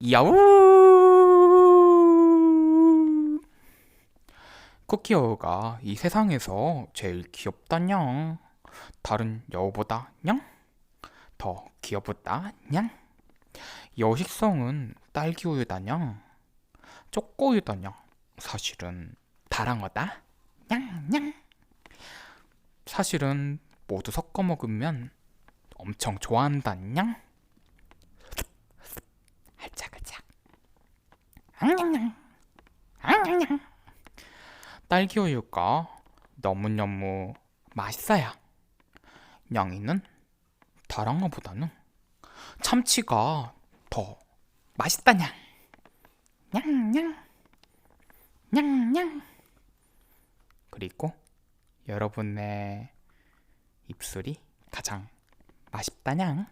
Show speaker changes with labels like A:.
A: 야우! 쿠키 여우가 이 세상에서 제일 귀엽다냥. 다른 여우보다 냥? 더 귀엽다 냥? 여식성은 딸기우유다 냥. 초코우유다 냥. 사실은 다랑어다 냥 냥. 사실은 모두 섞어 먹으면 엄청 좋아한다 냥. 할짝할짝. 앙냥냥. 앙냥냥. 딸기 우유가 너무너무 맛있어요. 냥이는 다랑어보다는 참치가 더 맛있다냥. 냥냥. 냥냥. 그리고 여러분의 입술이 가장 맛있다냥.